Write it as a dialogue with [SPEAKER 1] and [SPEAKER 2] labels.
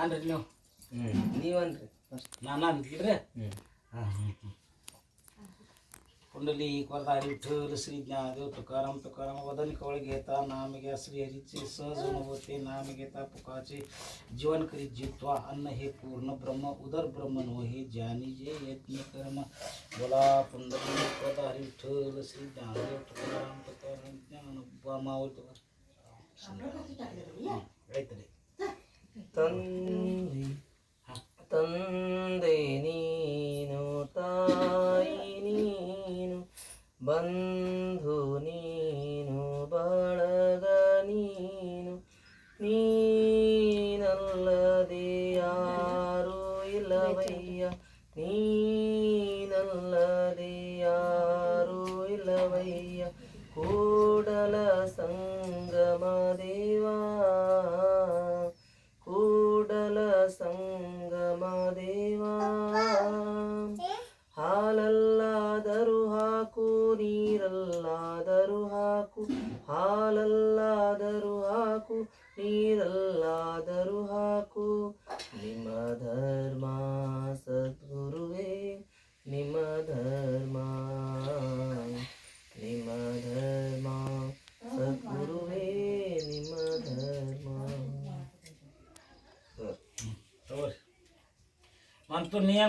[SPEAKER 1] ಅನ್ರಿ ನೀವು
[SPEAKER 2] ಹ್ಞೂ ನೀವನ್ರಿ ಫಸ್ಟ್
[SPEAKER 1] ನಾನು ಅಂತಿಲ್ರಿ
[SPEAKER 2] ಹ್ಞೂ
[SPEAKER 1] हां कुंडली वरदारी विठ्ठल श्री ज्ञानदेव तुकाराम तुकाराम वदन कवळ घेता नाम घ्या श्री हरीचे सहज होते नाम घेता पुकाचे जीवन करीत जित्वा अन्न हे पूर्ण ब्रह्म उदर ब्रह्म नो हे ज्ञानी जे यज्ञ कर्म बोला पुंडली वरदारी विठ्ठल श्री ज्ञानदेव तुकाराम तुकाराम ज्ञान मावळ ರೈತರೇ
[SPEAKER 2] ತಂದೆ ತಂದೆ ನೀನು, ತಾಯಿ ನೀನು, ಬಂಧು ನೀನು, ಬಳಗ ನೀನು, ನೀನಲ್ಲದೆ ಯಾರು ಇಲ್ಲವಯ್ಯ, ನೀನಲ್ಲದೆ ಯಾರು ಇಲ್ಲವಯ್ಯ, ಕೂಡಲ ಸಂಗಮ ದೇವಾ ಕೂಡಲ ಸಂಗಮ ದೇವಾ ಹಾಲಲ್ಲಾದರೂ ಹಾಕು ನೀರಲ್ಲಾದರೂ ಹಾಕು. ಹಾಲಲ್ಲಾದರೂ ಹಾಕು ನೀರಲ್ಲಾದರೂ ಹಾಕು. ನಿಮ್ಮ
[SPEAKER 1] Antonella.